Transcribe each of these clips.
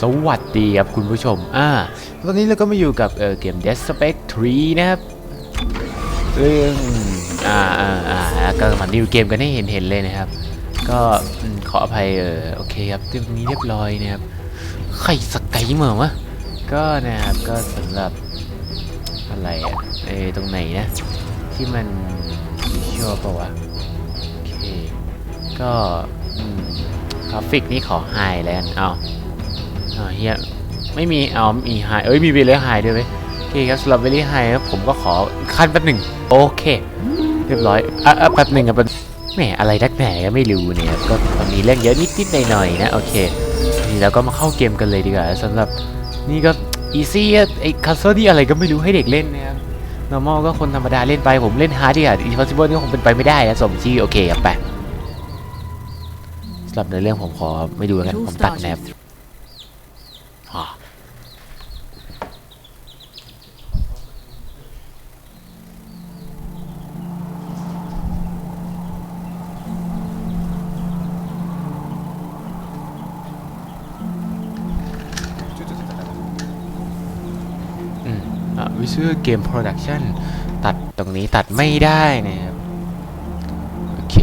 สวัสดีครับคุณผู้ชม อ่า ตอนนี้เราก็มาอยู่กับเออเกม Dead Space 3 นะครับ เรื่อง อ่าอ่าอ่าก็มาดิวเกมกันให้เห็นเห็นๆเลยนะครับ ก็ขออภัยเออโอเคครับเรื่องนี้เรียบร้อยนะครับ ใครสกายเหมือนวะ ก็นะครับ ก็สำหรับอะไรอะเออตรงไหนนะ ที่มันวิชวลปะวะ โอเค ก็กราฟิกนี่ขอไฮแล้วกันเอา เอเฮียไม่มีเอามีไฮเอ้ยมีเวลไฮด้วยเว้ยโอเคครับสำหรับเวลไฮครับผมก็ขอขั้นแป๊บหนึ่งโอเค เรียบร้อยอะแป๊บหนึ่งอะแป๊บแหมอะไรนักแหนก็ไม่รู้เนี่ยครับก็มีเรื่องเยอะนิดๆหน่อยๆนะโอเคทีนี้เราก็มาเข้าเกมกันเลยดีกว่าสำหรับนี่ก็อีซี่ไอ้คัสเซอร์นี่อะไรก็ไม่รู้ให้เด็กเล่นนะครับ normal ก็คนธรรมดาเล่นไปผมเล่น hard ดีกว่า impossible นี่คงเป็นไปไม่ได้นะสมชื่อโอเคครับไปสำหรับในเรื่องผมขอไม่ดูแล้วกันผมตัดแนบอ่ อืมอะวิชื่อเกม production ตัดตรงนี้ตัดไม่ได้นะครับ โอเค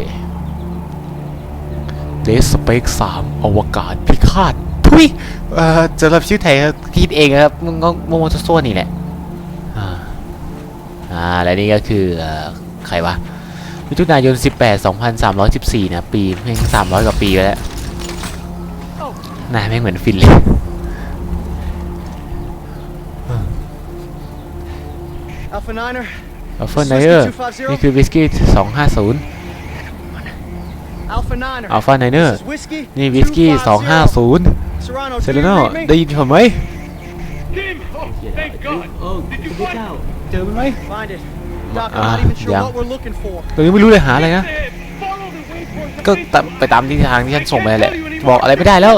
เดสเปกสามอวกาศพิฆาตทุยเอ่อสำหรับชื่อไทยก็คิดเองนะครับมึงก็โมโมโตโซนี่แหละอ่าอ่า และนี่ก็คือเอ่อใครวะมิถุนายน 18 2314 นะ ปีแม่ง300 กว่าปีไปแล้วหน้าแม่งเหมือนฟินเลย Alpha Niner, อัลฟาไนเออร์นี่คือวิสกี้250 Alpha Niner. อัลฟาไนเนอร์ This is whiskey. นี่วิสกี้250 Serrano, เซ do เล you โน read me? ได้ยินผมไหม Tim! Oh, thank God! Did you find it? เจอมันไหม Find it. Doc, I'm Ah, not even sure yeah. what we're looking for. ตัวนี้ไม่รู้เลยหาอะไรนะ Said, follow the waypoint ก็ตามไปตามที่ทางที่ฉันส่งไปนั่นแหละ บอกอะไรไม่ได้แล้ว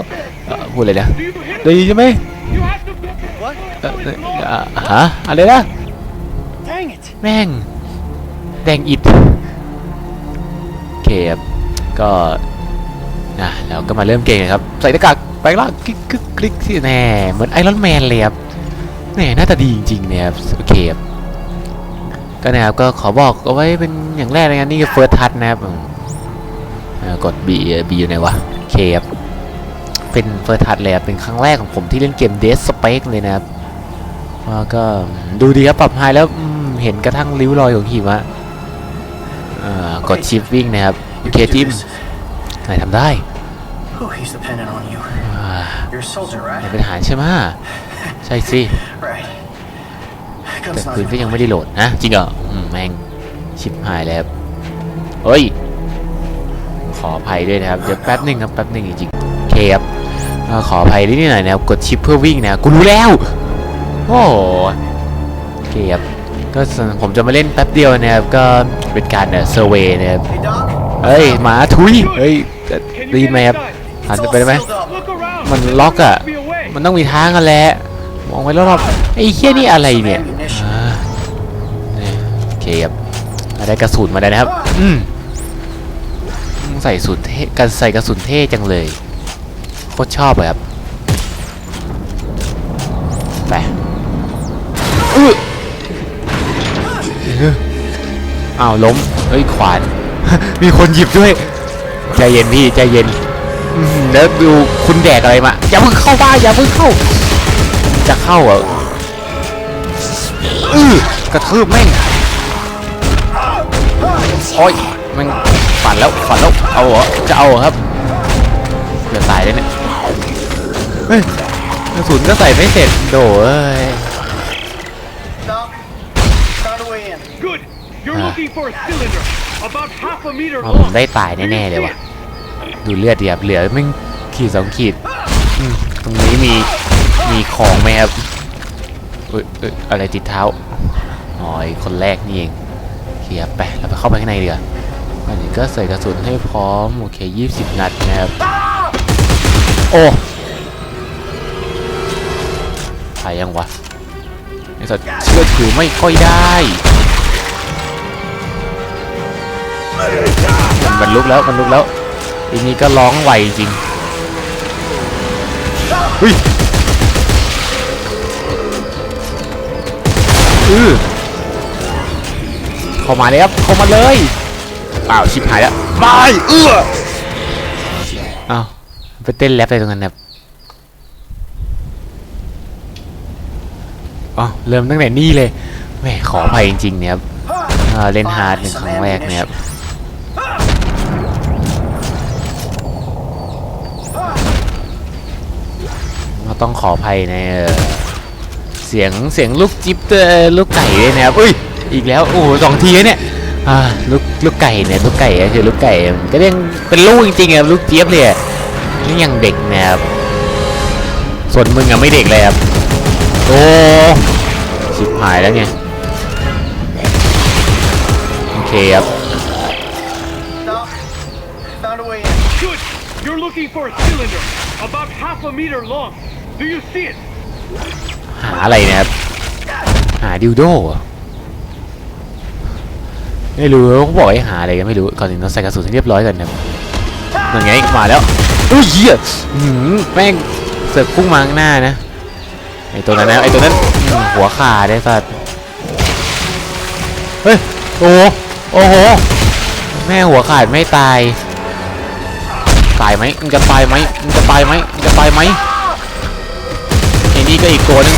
เอ่อพูดเลยนะ Do you hear? ได้ยินใช่ไหม You have to go. What? เอ่อเอ่อฮะอะไรนะ Dang it. แม่ง แดงอิดเคครับก็นะแล้วก็มาเริ่มเกมครับ ใส่หน้ากากไปล่างคลิกคลิกคลิกที่แน่เหมือนไอรอนแมนเลยครับแหมหน้าตาดีจริงๆเนี่ยครับโอเคครับก็นะครับก็ขอบอกเอาไว้เป็นอย่างแรกนะนี่คือเฟิร์สทัชนะครับอืมเอ่อกด B B อยู่ไหนวะเคครับเป็นเฟิร์สทัชเลยครับเป็นครั้งแรกของผมที่เล่นเกม Dead Space เลยนะครับก็ดูดีครับปรับไฮแล้ว ห็นกระทั่งริ้วรอยของหิมะเอ่อกดชิปวิ่งนะครับโอเคจิมนายทำได้ Oh, he's dependent on you. อ่า You're a soldier, นาย right? เป็นทหารใช่ไหมใช่สิ Right. แต่ Gun's not ปืนก็ gonna ยังไม่ได้โหลดนะจริงเหรออืมแม่งชิปหายแล้วเฮ้ย ขออภัยด้วยนะครับ เดี๋ยวแป๊บหนึ่งครับแป๊บหนึ่งจริงๆโอเคครับเอ่อขออภัยนิดหน่อยนะครับ กดชิปเพื่อวิ่งนะ กูรู้แล้ว โอ้โหโอเคครับ ก็ผมจะมาเล่นแป๊บเดียวนะครับ ก็เป็นการเอ่อเซอร์เวย์นะครับเฮ้ยหมาทุยเฮ้ยเอ่อ Can ได้ you ยิน get ไหมครับหันไปได้ไหมมันล็อกอะ มันต้องมีทางกันแหละมองไปรอบๆไอ้เฮี้ยนี่อะไรเนี่ยโอเคครับได้กระสุนมาได้นะครับ อืมใส่สุนเท่กันใส่กระสุนเท่จังเลยโคตรชอบเลยครับไปอื้อ อ้าวล้มเฮ้ยขวาน มีคนหยิบด้วย ใจเย็นพี่ใจเย็นอืมแล้วดูคุณแดกอะไรมา อย่าเพิ่งเข้าบ้านอย่าเพิ่งเข้า จะเข้าเหรออื้อกระทืบแม่งโอ้ยแม่งฝันแล้วฝันแล้ว เอาเหรอ จะเอาเหรอครับเดี๋ยวตายเลยเนี่ยเฮ้ยกระสุนก็ใส่ไม่เสร็จโดเอ้ย You're Ah. looking for a cylinder about half a meter ว่าผม long. ได้ตายแน่ๆเลยว่ะ ดูเลือดดีครับเหลือแม่งขีดสองขีดอืมตรงนี้มีมีของไหมครับเอ้ยเอ้ยอะไรติดเท้าอ๋อไอ้คนแรกนี่เองเขียบไปเราไปเข้าไปข้างในดีกว่าอันนี้ก็ใส่กระสุนให้พร้อมโอเค20นัดนะครับโอ้ตายยังวะไอ้สัตว์เชื่อถือไม่ค่อยได้ มันลุกแล้วมันลุกแล้วอีนี้ก็ร้องไหวจริงอุ้ยอือเข้ามาเลยครับเข้ามาเลยเปล่าชิบหายแล้วไปเอื้ออ้าวไปเต้นแรปอะไรตรงนั้นแบบอ๋อเริ่มตั้งแต่นี่เลยแหมขออภัยจริงๆเนี่ยครับเล่นฮาร์ดหนึ่งครั้งแรกเนี่ยครับ ต้องขออภัยในเสียงเสียงลูกจิ๊บเอ่อลูกไก่ด้วยนะครับอุ้ยอีกแล้วโอ้สองทีแล้วเนี่ยลูกลูกไก่เนี่ยลูกไก่คือลูกไก่มันก็ยังเป็นลูกจริงๆครับลูกเจี๊ยบเลยนี่ยังเด็กนะครับส่วนมึงอะไม่เด็กเลยครับโอ้ชิบหายแล้วไงโอเคครับ หาอะไรนะครับ หาดิวโดอไม่รู้เขาบอกให้หาอะไรกันไม่รู้ก่อนอื่นต้องใส่กระสุนให้เรียบร้อยก่อนนะครับนั่นไงมาแล้วอุ้ยเหี้ยแม่งเสือกพุ่งมาข้างหน้านะไอตัวนั้นนะไอตัวนั้นหัวขาดได้สัตว์เฮ้ยโอ้โหโอ้โหแม่หัวขาดไม่ตายตายไหมมึงจะตายไหมมึงจะตายไหมมึงจะตายไหม นี่ก็อีกตัวหนึง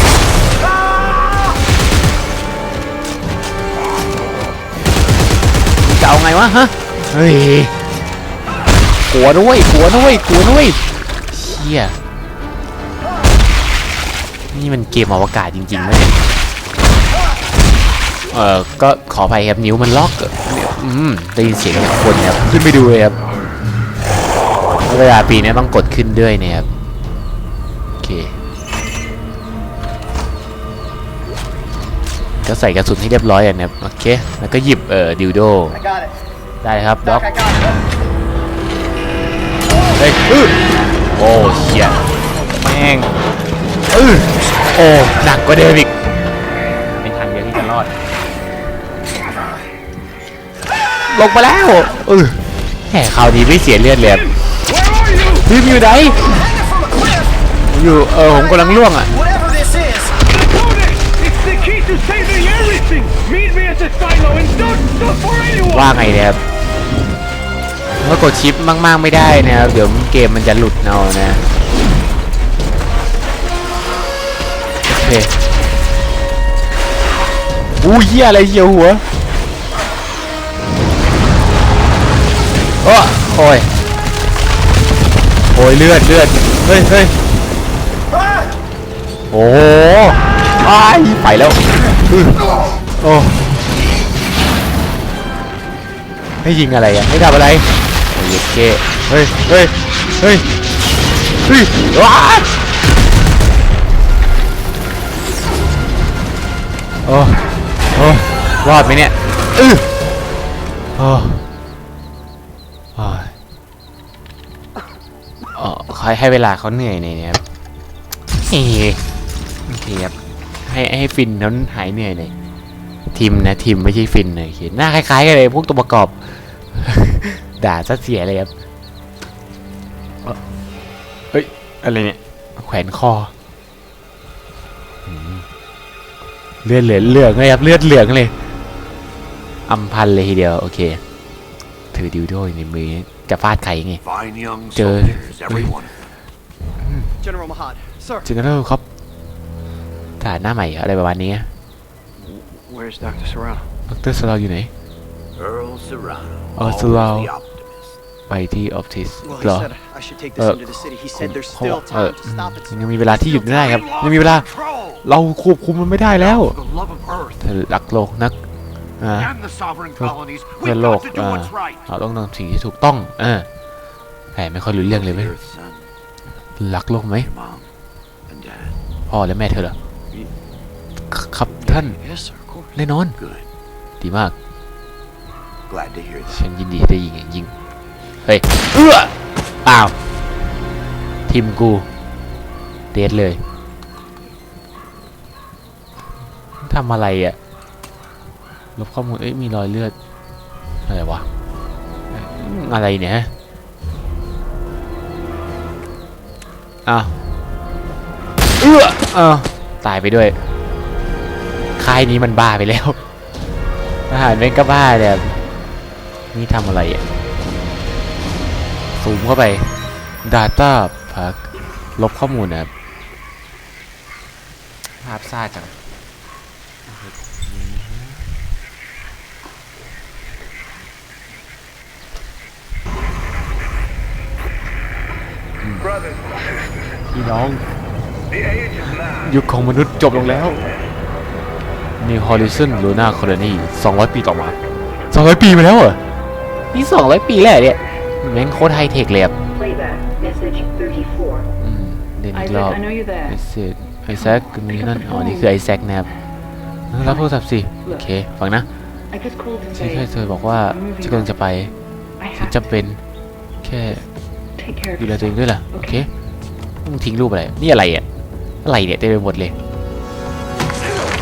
จะเอาไงวะฮะ เฮ้ยกลัวด้วยกลัวด้วยกลัวด้วยเชี่ยนี่มันเกมอวกาศจริงๆนะเนี่ยเออก็ขออภัยครับนิ้วมันล็อกอืมได้ยินเสียงจากคนครับขึ้นไปดูเลยครับเวลาปีนี้ต้องกดขึ้นด้วยเนี่ยครับโอเค ก็ใส่กระสุนให้เรียบร้อยอะนะครับโอเคแล้วก็หยิบเอ่อดิวโดได้ครับด็อกเฮ้ยอื้อโอ้เชี่ยแม่งอื้อโอ้หนักกว่าเดิมอีกเป็นทางเดียวที่จะรอดลงมาแล้วเออแหมคราวนี้ไม่เสียเลือดเลยครับ Where are you? ทีมอยู่ไหนอยู่เออผมกำลังล่วงอะ ว่าไงเนี่ยครับเมื่อกดชิปมาก ๆ ไม่ได้นะครับ เดี๋ยวเกมมันจะหลุดเอานะโอเคอู้เหี้ยอะไรเหี่ยหัวโอ้โอ้ยโอ้ยเลือดเลือดเฮ้ยเฮ้ยโอ้โหอ้ายไปแล้วโอ้ ให้ยิงอะไรอะให้ทำอะไรโอ้ยเก้เฮ้ยเฮ้ยเฮ้ยเฮ้ยว้าโอ้โอ้รอดไหมเนี่ยอื้อโอ้โอ้ยอ๋อคอยให้เวลาเขาเหนื่อยหน่อยนะครับเฮ้โอเคครับให้ให้ฟินนั้นหายเหนื่อยหน่อย ทีมนะทีมไม่ใช่ฟินเลยโอเคหน้าคล้ายๆกันเลยพวกตัวประกอบ ด่าซะเสียเลยครับเอ้อเฮ้ยอะไรเนี่ยแขวนคออืมเลือดเหลืองเหลืองเลยครับเลือดเหลืองเลยอำพันเลยทีเดียวโอเคถือดิวโดอยู่ในมือจะฟาดใครไง Fine young Trời. soldiers, every Ui. one of them. General Mahad, sir. เจนเนอร์ครับทหารหน้าใหม่เหรออะไรประมาณนี้ Where's Dr. Serrano? ดรสลาอยู่ไหน Earl Serrano. Oh, always Serrano. the optimist. ไปที่ออฟฟิศ Well, เหรอ he said I should take this Uh, into the city. He said there's เขา still เออ time to stop it. ยังมีเวลาที่หยุดไม่ได้ครับ ยังมีเวลา Control. เราควบคุมมันไม่ได้แล้ว The love of Earth เธอรักโลกนักอ่า and the sovereign Thôi, colonies. เพื่อ We've โลก got to do อ่า what's right. เราต้องทำสิ่งที่ถูกต้องเออแต่ไม่ค่อยรู้เรื่องเลย The เว้ย Earth, son. รักโลกไหม Your mom and dad. พ่อและแม่เธอเหรอ ครับท่าน Yes, sir, of course. แน่นอน Good. ดีมาก Glad to hear that. ฉันยินดีที่ได้ยิงอย่างยิ่ง เฮ้ยเอื้ออ้าว ทีมกู เดทเลย ทำอะไรอะ ลบข้อมูล เอ้ย มีรอยเลือด อะไรวะ อะไรเนี่ยฮะอ้าวเอื้ออ้าวตายไปด้วย ค่ายนี้มันบ้าไปแล้วทหารแม่งก็บ้าเนี่ยนี่ทำอะไรอะซูมเข้าไป Data พักลบข้อมูลนะครับภาพซ่าจัง Brothers, พี่น้อง the age is now. ยุคของมนุษย์จบลงแล้ว New Horizon Luna Colony 200 ปีต่อมา 200 ปีมาแล้วเหรอ นี่ 200 ปีแล้วเหรอเนี่ยแม่งโคตรไฮเทคเลยอะ Playback, message 34. อืมเล่นอีกร Isaac, อบ I know you're ไอ there. เซกไอแซคมีนั่นอ๋อนี่คือไอแซคนะครับรับโทรศัพท์สิ โอเค ฟังนะ I just called to ที่ say แค่เธอบอกว่าจะกำลังจะไป I ฉัน have จะเป็นแค่ to take care of ดูแลตัวเอง yourself. ด้วยล่ะ โอเคมึงทิ้งรูปอะไร นี่อะไรอะ อะไรเนี่ยเต็มไปหมดเลย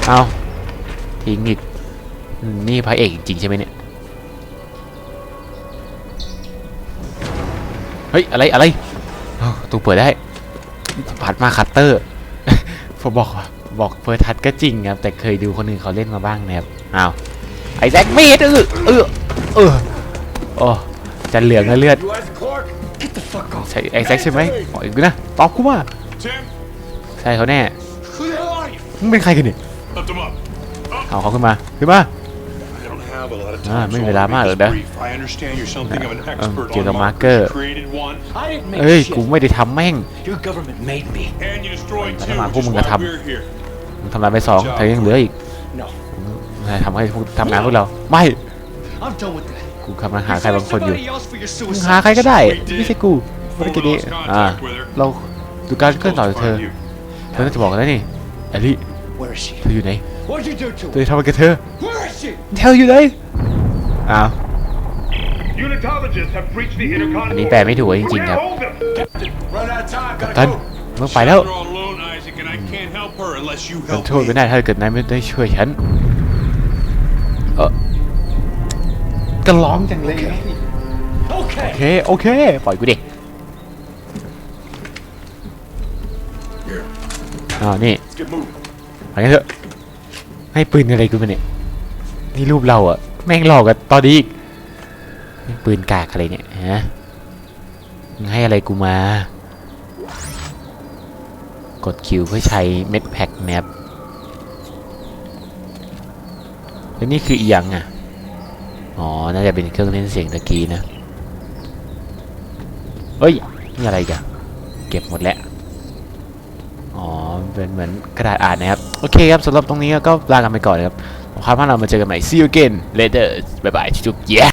เอา ทิ้งอีกอืมนี่พระเอกจริงๆใช่ไหมเนี่ย เฮ้ย อะไรอะไรอ้าวประตูเปิดได้ผัดมาคัตเตอร์ผมบอกว่าบอกเฟิร์สทัชก็จริงครับ แต่เคยดูคนอื่นเขาเล่นมาบ้างนะครับอ้าวไอแซคมีดเออเออเออโอ้จะเหลืองแล้วเลือด You Isaac Clark? ใช่ไอ้แซคใช่ไหมบอกอีกนะตอบกูมา Tim? ใช่เขาแน่ Who the hell are you? มึงเป็นใครกันเนี่ย Lift him up. เอาเขาขึ้นมา ขึ้นมา I don't have a lot of Ah, time, ไม่ so มีเวลา I'll มาก make หร this อกนะ brief. I understand you're something of an Um, expert เกี่ยวกับ on มาร์ markers. เกอร์ You created one, I didn't make เอ้ย shit. กูไม่ได้ทำแม่ง Your government made me. and you destroyed two, Tama, which kung is mga why tab- we're here. มึงทำงานไปสองแต่ยังเหลืออีก No, นายทำให้พวกทำงานพวกเรา ไม่ I'm done with that. กูกำลังหาใครบางคนอยู่ Somebody else for your มึง suicide. หาใครก็ได้ We did. ไม่ใช่กูภารกิจนี้ Before we lost อ่า contact with her. เราดูการเคลื่อนไหวของเธอ Close to find you. เธอน่าจะบอกแล้วนี่แอลลี่ Where is she? เธออยู่ไหน What'd you do to เธ her? อจะทำอะไรกับเธอ Where is she? เธออยู่ไหนอ้าว Unitologists have breached the intercontinental. อันนี้แปลไม่ถูกจริงๆครับ Hold them. Run out of time. กัป Gotta ตัน go. มึงไปแล้ว You're all alone, Isaac, and I can't help her unless you ขอ help โทษ me. ไม่ได้ถ้าเกิดนายไม่ได้ช่วยฉันเออก็ร้องจังเลย โอ Okay. เค โอเค ปล่อยกูดิอ่าวนี่ Let's get moving. ไปกันเถอะ ให้ปืนอะไรกูมาเนี่ยนี่รูปเราอะแม่งหลอกกันตอนนี้อีกปืนกากอะไรเนี่ยฮะมึงให้อะไรกูมา กดคิวเพื่อใช้เม็ดแพ็กแนบแล้วนี่คืออีหยังอะ อ๋อ น่าจะเป็นเครื่องเล่นเสียงตะกี้นะเฮ้ย นี่อะไรกันเก็บหมดแล้ว เป็นเหมือนกระดาษอ่านนะครับ โอเคครับสำหรับตรงนี้ก็ลากันไปก่อนนะครับคราวหน้าเรามาเจอกันใหม่ see you again later บ๊ายบายจุ๊บ yeah